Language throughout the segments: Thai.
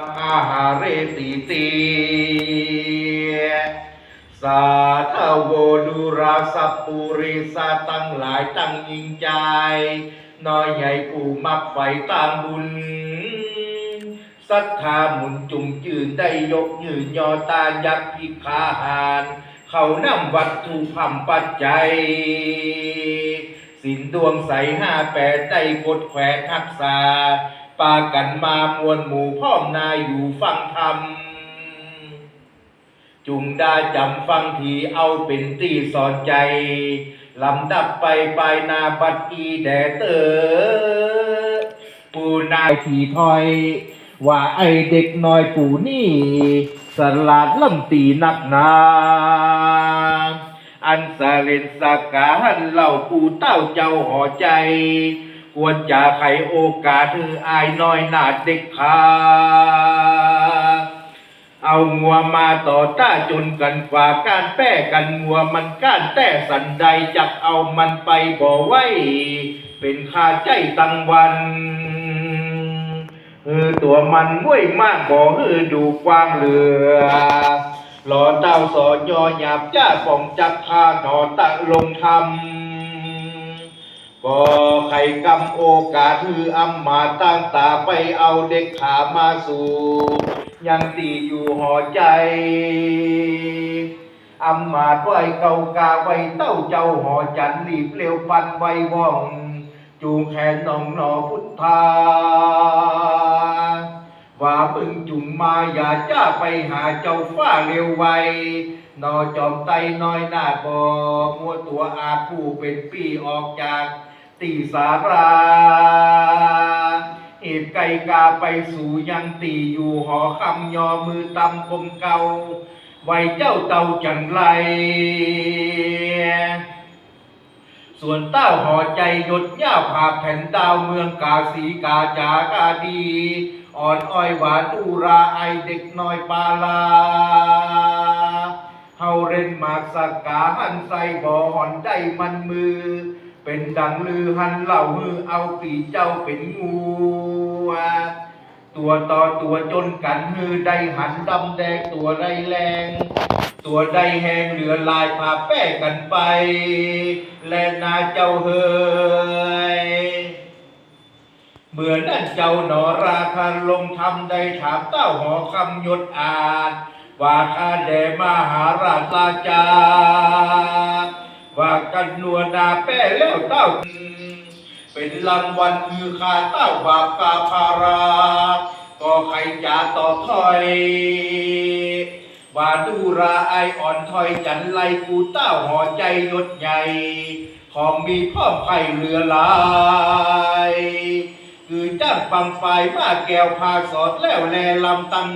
อาหาเรติตีสาธโวดุราสัพปุริสาตั้งหลายตั้งยิงใจ น้อยใหญ่ผู้มักไฟตามบุญศรัทธาหมุนจุงจืนได้ยกยืนยอตายักษ์พิคาหารเขานำวัตถุพัมปัจจัย สินดวงใสห้าแปดได้กดแขวทักษา ปากันมามวลหมู่พ่อมนายอยู่ฟังธรรม จุงได้จำฟังทีเอาเป็นตีสอนใจลำดับไปไปนาบัดอีแดเตอปูนายทีถอย ว่าไอเด็กน้อยปู่นี่สลาดลำตีนักหนา อันสาเรนสากาหันเล่าปู่เต้าเจ้าห่อใจ ควรจะไขโอกาสถืออายน้อยหนาเด็กขาเอางัวมาต่อต้าจนกันกว่าการแป้กันงัวมันก้านแต่สันใดจักเอามันไปบ่ไว้ เป็นค่าใจตังวันเออตัวมันม้วยมากบ่เออดูกว้างเหลือหล่อเต้าสอนยอหยาบจ้าป่องจักพาหนอตะลงทำ ก็ใครกำโอกาสคืออำมาตั้งตาไปเอาเด็กขามาสู่ ยังตีอยู่หอใจอำมาตไว้เกากาไว้เต้าเจ้าหอจันรีบเร็วปันไว้ว่อง จูงแขนน้องหนอพุทธา ว่ามึงจุงมาอย่าจ้าไปหาเจ้าฟ้าเร็วไวนอจอมไตน้อยหน้าบอมัวตัวอาผู้เป็นปีออกจาก ตีสาราเหตุไก่กาไปสู่ยังตีอยู่หอคำยอมือตำคมเกาไว้เจ้าเต่าจังไร ส่วนเต้าหอใจหยดย่าผาแผ่นดาวเมืองกาสีกาจากาดี อ่อนอ้อยหวานอูราไอเด็กน้อยปาลาเฮาเรนหมากสักกาหันใส่บ่อหอนได้มันมือ เป็นดังลือหันเหล่าฮือเอาปีเจ้าเป็นงูตัวต่อตัวจนกันฮือได้หันดำแดงตัวไรแรง ตัวใดแหงเหลือลายพาแป้กันไป และนาเจ้าเฮยเมื่อนั้นเจ้าหนอราคาลงทำได้ถามเต้าหอคำยศอาจว่าข้าแด่มหาราชราชา ว่ากันนัวนาแป้แล้วเต้า เป็นรางวัลคือขาเต้าบาปกาภาราก็ใครจะตอบถอยว่าดูราไออ่อนถอยจันไลกูเต้าหอใจยศใหญ่ ของมีพ่อไผ่เรือลายคือจ้างปังไฟมาแก้วพาสอดแล้วแลลำตัง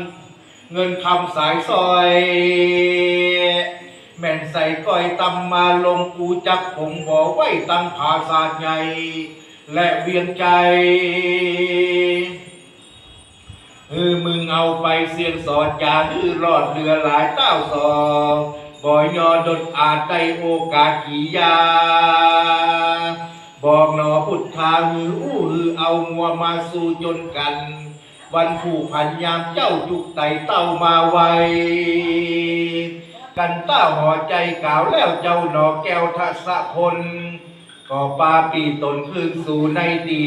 เงินคำสายซอย แม่นใส่ก้อยตำมาลงกูจักผมบ่ไว้ตั้งผาศาใหญ่ และเวียงใจเออมึงเอาไปเสียงสอดย่าฮือรอดเรือหลายเต้าสองบ่ยอดดอาจได้โอกาสขี่ยา บอกหนอพุทธาฮืออู้ฮือเอางัวมาสู่จนกัน วันผู้พันยามเจ้าจุกไตเต้ามาไว กันต้าหอใจกล่าวแล้วเจ้าหนอแก้วทัศพลก็ปาปีตนคืนสู่ในดี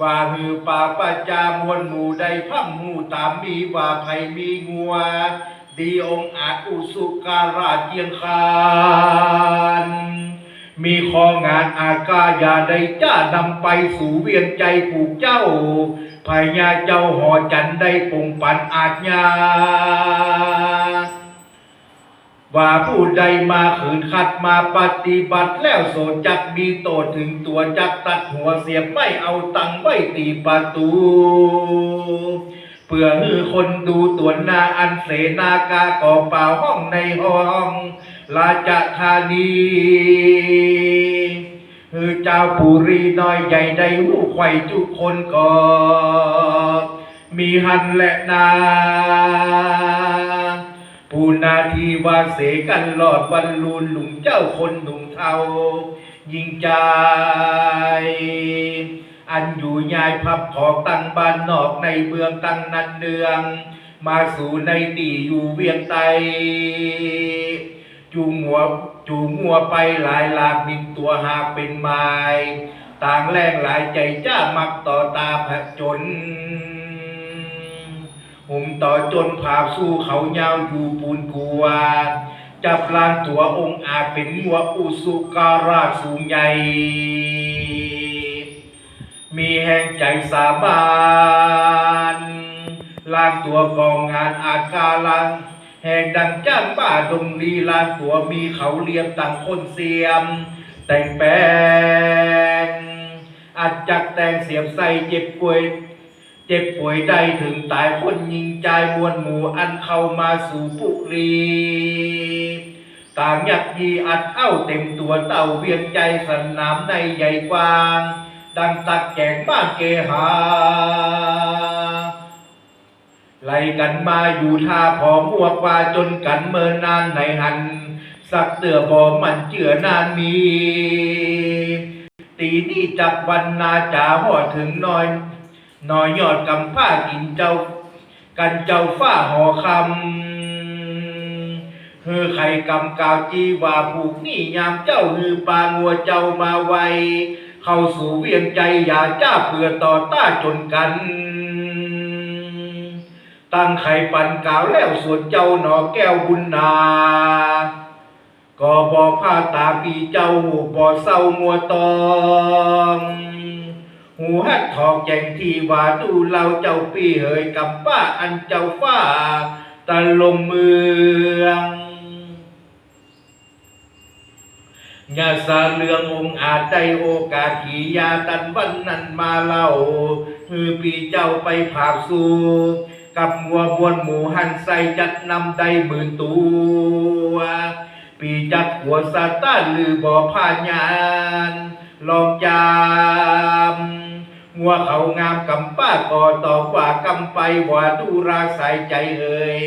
ว่าหือป่าประจามวลหมู่ใดพั่มหมู่ตามมีว่าไผมีงัว ดีองอาจอุสุการาชเจียงคาน มีของานอากาอย่าได้จ้านำไปสู่เวียงใจผูกเจ้าพญาเจ้าหอจันได้ปงปันอาจญาว่าผู้ใดมาขืนขัดมาปฏิบัติแล้วโสจักมีโตถึงตัวจักตัดหัวเสียบไม่เอาตังไว้ตีประตูเพื่อฮือคนดูตัวหนาอันเสนากาก่อเปล่าห้องในห้อง ราชธานีฮือเจ้าปุรีน้อยใหญ่ได้หูไข่จุกคนก่อมีหันและนาผู้นาทีว่าเสกันหลอดวันลูนหลุงเจ้าคนหนุ่มเทายิ่งใจ อันอยู่ยายพับของตั้งบ้านนอกในเมืองตั้งนันเนือง มาสู่ในตีอยู่เวียงไต จูงหัวจูงหัวไปหลายหลากมินตัวหากเป็นไม้ต่างแรงหลายใจจ้ามักต่อตาผจญหุ่มต่อจนผาบสู้เขายาวอยู่ปูนกัว จับลานตัวองค์อาจเป็นงัวอุสุการาสูงใหญ่มีแห่งใจสาบานลานตัวกองงานอาคาลัง แห่งดังจ้างบ้าดงลีลานตัวมีเขาเลียมต่างคนเสียม แต่งแปลงอาจจักแต่งเสียบใส่เจ็บป่วย เจ็บป่วยใดถึงตายคนยิงใจมวลหมู่อันเข้ามาสู่ปุรีต่างยักยีอัดเอ้าเต็มตัวเต่าเวียงใจสนามในใหญ่กว้าง ดังตักแกงบ้านเกหา ไล่กันมาอยู่ท่าพอมัวกว่าจนกันเมินนานในหัน สักเตือบอมันเจือนานมี ตีนี่จับวันนาจ่าห่อถึงน้อยน้อยยอดกำผ้ากินเจ้า กันเจ้าฝ้าหอคำเฮือไข่กำกาวจีว่าผูกนี่ยามเจ้าฮือปางัวเจ้ามาไว เข้าสู่เวียงใจอย่าจ้าเพื่อต่อต้าจนกัน ตั้งไข่ปันกาวแล้วส่วนเจ้าหนอแก้วบุญนาก็บอกผ้าตาปีเจ้าบ่อเศร้ามัวตองหูฮัดทองแจงที่ว่าดูเราเจ้าปีเหยกับป้าอันเจ้าฟ้าตะลงเมืองยาสาเลืององอาจได้โอกาสขี่ยาตันวันนั้นมาเล่าคือปีเจ้าไปผาบสู่ กับมัวบวนหมูหันใส่จัดนำได้หมื่นตัวปีจักหัวซาต้านหรือบ่อพายานลองจามงัวเขางามกำป้าก่อต่อกว่ากำไปว่าดูราใส่ใจเอ่ย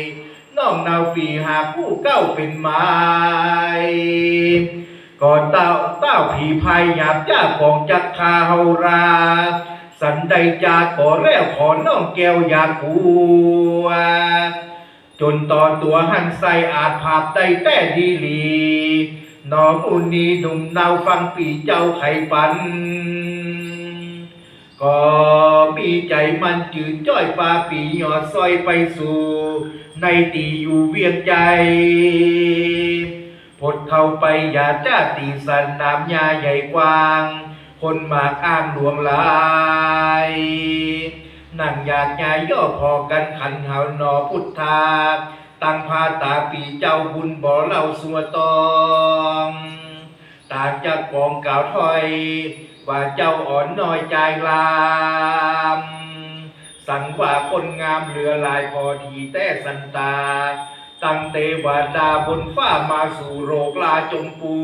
น้องนาวปีหาผู้เก้าเป็นไม้ก่อนเต้าเต้าผีภัยหยาบจ้าของจักคาเฮารา สันใดจาก่อแล้วขอน้องแก้วอยากกลัว จนตอนตัวหันใส่อาจภาพได้แต่ดีลีหนอมูนีหนุ่มเนาฟังปีเจ้าไข่ปัน ก็มีใจมันจืดจ้อยปลาปีหยอดซอยไปสู่ ในตีอยู่เวียงใจพดเข้าไปอย่าจ้าตีสันน้ำยาใหญ่กว้าง คนมาข้างหลวงลายนั่งอยากยายย่อพอกันขันหาหนอพุทธาตั้งพาตาปีเจ้าบุญบ่อเล่าสัวตองตากจากกองกล่าวถอย ว่าเจ้าอ่อนน้อยใจลามสั่งว่าคนงามเหลือลายพอทีแต่สันตา ตั้งเทวดาบนฟ้ามาสู่โรกลาจงปู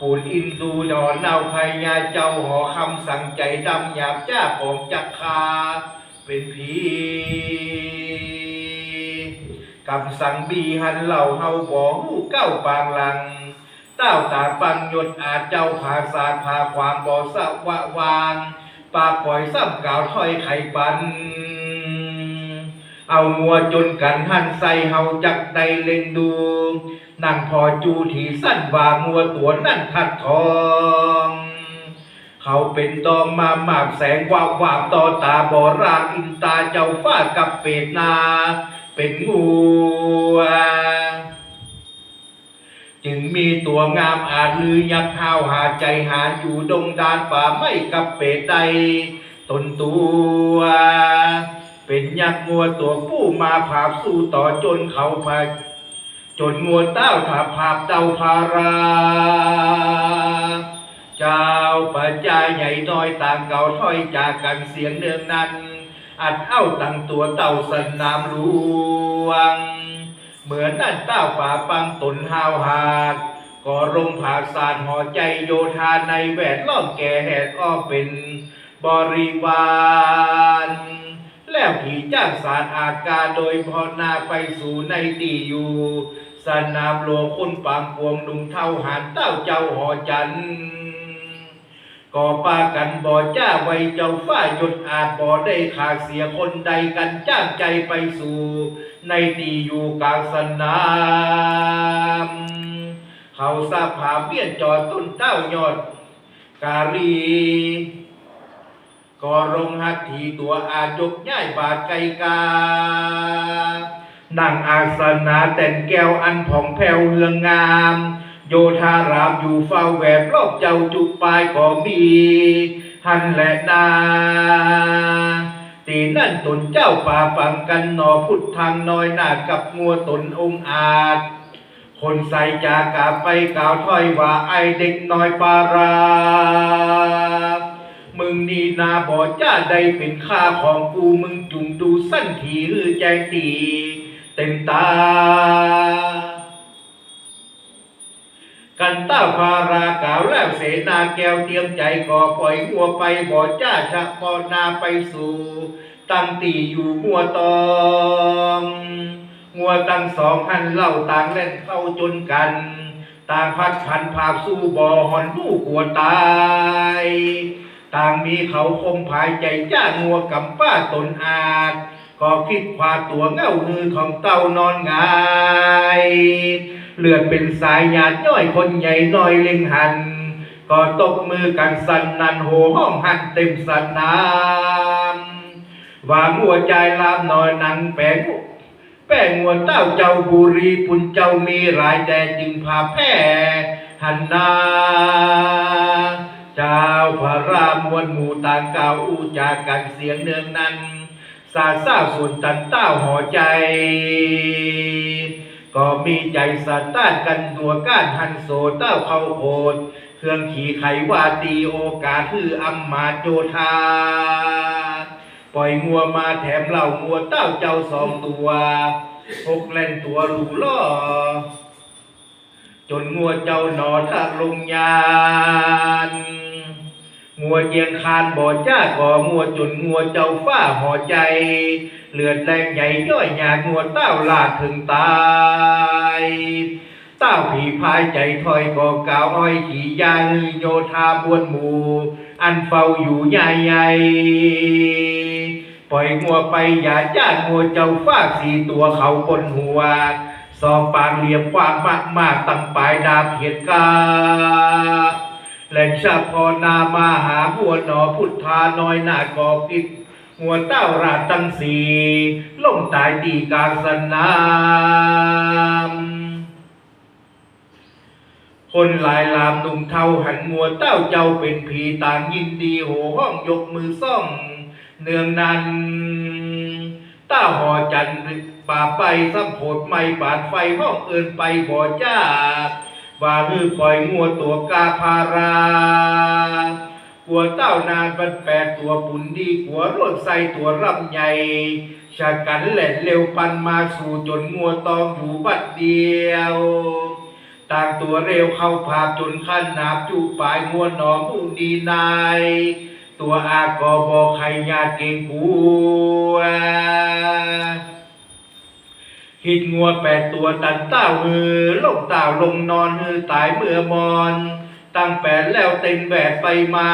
ปูนอินดูดอนเนาไพญาเจ้าหอคำสั่งใจดำหยาบจ้าของจักคาเป็นผีกำสั่งบีหันเหล่าเฮาบ่หูเก้าปางหลัง เต้าตาปังยศอาจเจ้าผาสาผาความบ่อสะวะวางปากปล่อยซ้ำกล่าวถอยไข่ปัน เอามัวจนกันหันใส่เฮาจักได้เล่นดู นั่งพอจูที่สั้นว่างัวตัวนั่นทัดทอง เขาเป็นดองมามากแสงวาววาบต่อตาบอรางอินตาเจ้าฟ้ากับเป็ดนา เป็นงูจึงมีตัวงามอาจลือยักษ์ห้าวหาใจหาอยู่ดงดานป่าไม่กับเป็ดใดตนตัวเป็นยักษ์งัวตัวผู้มาผาบสู้ต่อจนเขาพา จนงัวเต้าถาภาพเต้าพารา เจ้าปัจจาใหญ่น้อยต่างเก่าถ้อยจากกันเสียงเนืองนั้น อัดเอ้าตั้งตัวเต้าสนามหลวง เหมือนนั่นเต้าป่าปังตนหาวหาดก็รงผาสารห่อใจโยธาในแวดล้อมแก่แหกอ้อเป็นบริวารแล้วผีจ้างสารอากาโดยพอนาไปสู่ในตีอยู่ สนามโลคุณปางพวงนุ่งเท่าหานเต้าเจ้าหอจันก่อปากันบ่อจ้าไว้เจ้าฝ้าหยดอาจบ่อได้ขาดเสียคนใดกันจ้างใจไปสู่ ในตีอยู่กลางสนาม เขาสาผาเบี้ยนจอดต้นเต้ายอด กาลีก็รงหักทีตัวอาจกย่ายบาดไกกา นั่งอาสนะแต่นแก้วอันผ่องแผ้วเรืองงาม โยธารามอยู่เฝ้าแหวดรอบเจ้าจุกปลายก็มีหันและนาตีนั่นตนเจ้าป่าปังกันหนอพุทธังน้อยหน้ากับงัวตนองอาจ คนใส่จากาไปกล่าวถ้อยว่าไอเด็กน้อยปารามึงนี่นาบอจ้าใดเป็นค่าของกูมึงจุงดูสั้นทีหรือแจงตี เต็มตา กันต้าพาราก่าวแล้วเสนาแก้วเตรียมใจก่อปล่อยหัวไปบ่อจ้าชะพอนาไปสู่ ตั้งตีอยู่หัวตองหัวตั้งสองหันเล่าต่างเล่นเข้าจนกันต่างพัดพันภาพสู้บ่อหอนลูกหัวตาย ต่างมีเขาคมภายใจจ้างัวกำป้าตนอาจ ก็คิดพาตัวเง่ามือของเต้านอนงายเลือดเป็นสายหยาดย่อยคนใหญ่น้อยเล็งหัน ก็ตบมือกันสั่นนันโหห้องหันเต็มสนามว่ามัวใจลามน้อยหนังแปงแป้งมัวเต้าเจ้าบุรีปุ่นเจ้ามีหลายแต่จึงพาแพ้หันนาเจ้าพระรามวลหมู่ต่างกล่าวอูจากันเสียงเนืองนั้น สาเศร้าส่นตันเต้าหอใจ ก็มีใจสัตต้านกันตัวก้านหันโซเต้าเขาโคดเครื่องขี่ไขว่าตีโอกาสคืออัมมาโยธาปล่อยงัวมาแถมเหล่างัวเต้าเจ้าสองตัวหกเล่นตัวหลูล่อจนงัวเจ้าหนอทะลงยาน งัวเยียงคานบ่อจ้าก่องัวจนงัวเจ้าฟ้าห่อใจเลือดแรงใหญ่ย่อยหยางัวเต้าลาดถึงตายเต้าผีพายใจถอยก่อกาวอ้อยขี่ยาลือโยธาบวนหมู่อันเฝ้าอยู่ใหญ่ใหญ่ปล่อยงัวไปอย่าจ้างัวเจ้าฟาสี่ตัวเขาบนหัวสองปางเหลี่ยมความมากมากตั้งปลายดาบเหตุกา แหล่งชาพอนามาหาบัวหนอพุทธาน้อยหน้ากอกิดหัวเต้าราตังสีล่มตายตีกาสนาม คนหลายลามหนุ่มเทาหันมัวเต้าเจ้าเป็นผีต่างยินดีโหห้องยกมือซ่องเนืองนั้นเต้าหอจันทร์ป่าไปซ้ำโผดไม่บาดไฟห้องเอินไปบ่อจ้า ว่าฮือปล่อยงัวตัวกาพารากัวเต้านานบันแปดตัวปุ่นดีกัวรถใส่ตัวรำใหญ่ชากันแหล่นเร็วปันมาสู่จนงัวตองอยู่บัดเดียว ต่างตัวเร็วเข้าภาพจนขั้นนาบจูปลายมวนหนอมูดีนาย ตัวอากอบอใครญาเก่งกู หิดงัวแปดตัวตันเต้ามือลงเต้าลงนอนมือตายเมื่อมอน ตั้งแปดแล้วเต็มแบดไปมา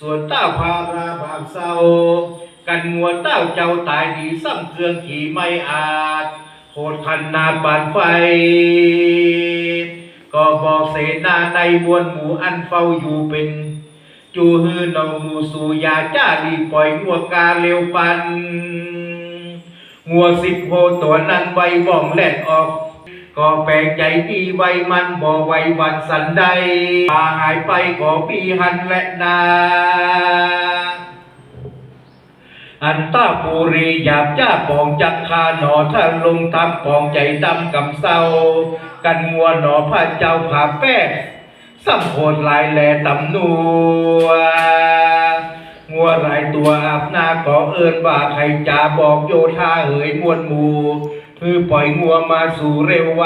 ส่วนเต้าพาราบางเศร้า กันงัวเต้าเจ้าตายดีซ้ำเครื่องขี่ไม่อาจโคตรคันนาดบานไฟ ก็บอกเสนาในมวลหมู่อันเฝ้าอยู่เป็นจูฮือนองหมูสู่ยาจ้ารีปล่อยงัวกาเร็วปัน งัวสิบโหตัวนั้นไวว่องแล่นออก ก็แปลกใจดีไวมันบ่ไววันสันใดป่าหายไปก็ปีหันและนาอันตาปูรีหยาบจ้าปองจักคาหนอถ้าลงทำปองใจดำกำเศร้า กันงัวหนอพระเจ้าผาแป้งสัมโพธลายแลตำนัว อาบนาขอเอินว่าใครจะบอกโยธาเหยมวลหมู่คือปล่อยงัวมาสู่เร็วไว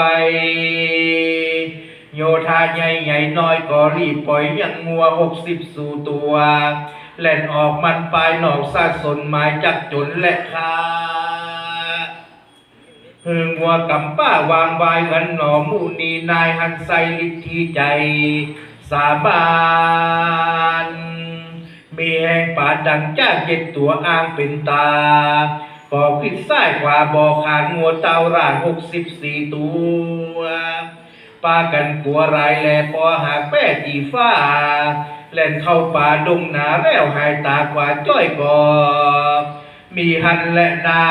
โยธาใหญ่ใหญ่น้อยก็รีบปล่อยยังงัวหกสิบสู่ตัวแล่นออกมันปลายหนอกซาสนหมายจักจนและคาเฮืองวัวกำป้าวางวายกันหนอมูนีนายหันไซลิทธีใจ สาบาน มีแห่งป่าดังจ้าเจ็ดตัวอ้างเป็นตาปอกพิษซ้ายขวาบอกขาดงัวเตาร่านหกสิบสี่ตัวปากันกลัวรายแลปอหากแป้จีฟ้า แล่นเข้าป่าดงหนาแล้วหายตากว่าจ้อยกอบมีหันและนา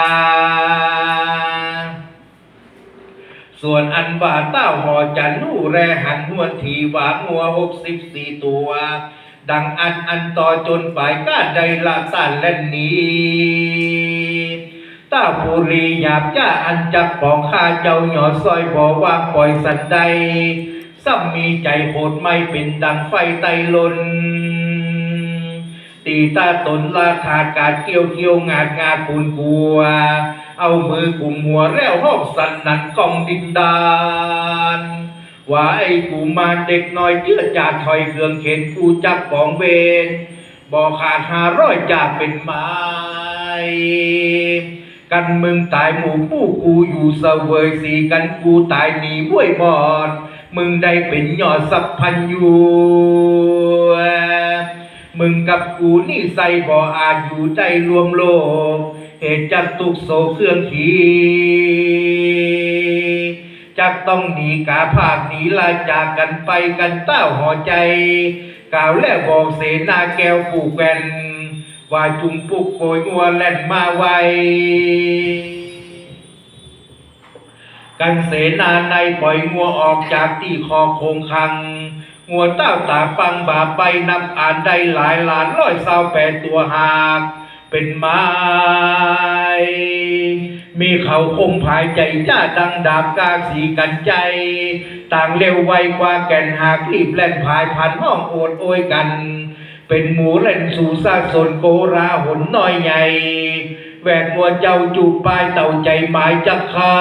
ส่วนอันว่าเต้าหอจันนู่แรหันหัวทีหวางัวหกสิบสี่ตัว ดังอันอันต่อจนฝ่ายก้าใดละตันและหนีต้าภูรีหยาบจ้าอันจับปองข้าเจ้าหยอดซอยบ่ว่างปล่อยสันใดซ้ำมีใจโหดไม่เป็นดังไฟไตลนตีตาตนลาขากาดเกี่ยวเกี่ยวงาดงาดปูนกัว เอามือกุมหัวแล้วหอกสันนันกองดินดาน ว่าไอ้กูมาเด็กน้อยเจือจาถอยเครื่องเข็นกูจักปองเวนบอกขาดหาร้อยจากเป็นไม้กันมึงตายหมู่ผู้กูอยู่เสวยสีกันกูตายหนีบ้วยบอด มึงได้เป็นยอดสัพพันยูมึงกับกูนี่ใส่บ่ออาจอยู่ได้รวมโลก เหตุจักตุกโศเครื่องขี จักต้องหนีกาภาคหนีลาจากกันไปกันเต้าหอใจ กล่าวแล้วบอกเสนาแก้วผูกแวนว่าจุงปุกโกยงัวแล่นมาไวกันเสนาในปล่อยงัวออกจากที่คอโคงคังงัวเต้าตาปังบาไปนับอ่านได้หลายล้านร้อยสาวแปดตัวหาก เป็นไม้ มีเขาคมภายใจจ้าดังดาบกาสีกันใจ ต่างเร็วไวกว่าแก่นหากรีบแล่นพายพันห้องโอดโอยกัน เป็นหมูเล่นสู่ซาสนโกราหนน้อยใหญ่แหวกมัวเจ้าจูบปลายเต่าใจหมายจะขา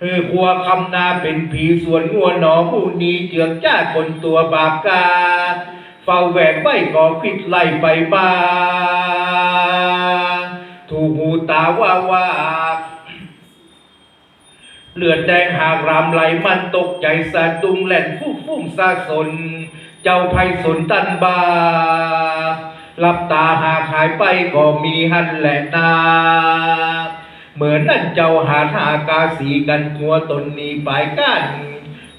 เออครัวคำนาเป็นผีสวนงัวหนอผู้นี้เจือกจ้าคนตัวบาปกา เฝ้าแหวกไม่ก่อพิษไล่ไปบ้าถูกหูตาว่าว่าเลือดแดงหากรามไหลมันตกใจสะดุ้งแหล่นฟุ้งฟุ้งซาสน เจ้าไพสนตันบาหลับตาหากหายไปก็มีหันแหละนาเหมือนนั่นเจ้าหาทากาสีกันหัวตนนี้ไปก้าน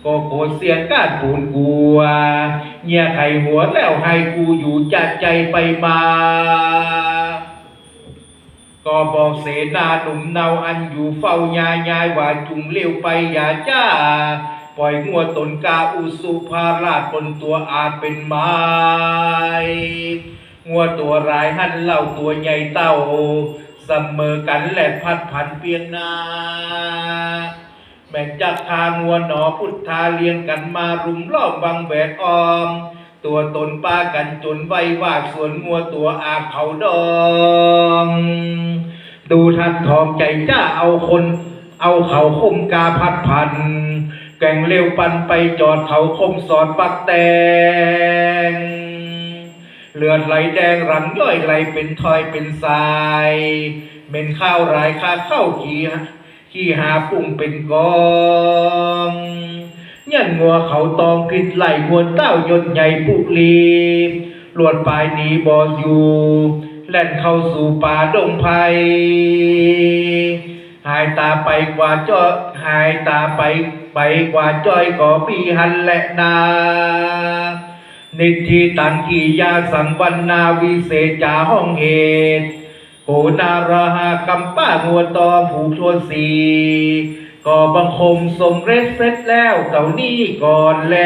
ก็โกรธเสียงก้านปูนกัวเงียไข่หัวแล้วให้กูอยู่จัดใจไปมา ก็บอกเสนาหนุ่มเนาอันอยู่เฝ้ายายายว่าจุงเลี้ยวไปอย่าจ้า ปล่อยงัวตนกาอุสุภาราชบนตัวอาจเป็นไม้งัวตัวร้ายหันเล่าตัวใหญ่เต้าเสมอกันแหละพัดผันเปียงนา แม่จักพางัวหนอพุทธาเลียงกันมารุมล้อมวังแหวกออม ตัวตนป้ากันจนไว้ว่าส่วนงัวตัวอาเขาดองดูทัดทองใจจ้าเอาคน เอาเขาคมกาพัดพัน แก่งเร็วปันไปจอดเขาคมสอดปักแตงเลือดไหลแดงรังย่อยไหลเป็นทอยเป็นทราย เม็นข้าวรายคาเข้าขี่ ขี่หาปุ่งเป็นกองยันงัวเขาตองพิษไหลงวเต้ายนใหญ่ปุลีลวดปลายหนีบออยู่ แล่นเข้าสู่ป่าดงไพหายตาไปกว่าจ้อหายตาไปไปกว่าจ้อยก็ปีหันและนานิธิตังกียาสังวันนาวิเศษจาห้องเหตุ โอนาราหากัมป้างัวตอผูกทวนสีก็บังคมสมเรสเสร็จแล้วเต่านี้ก่อนแล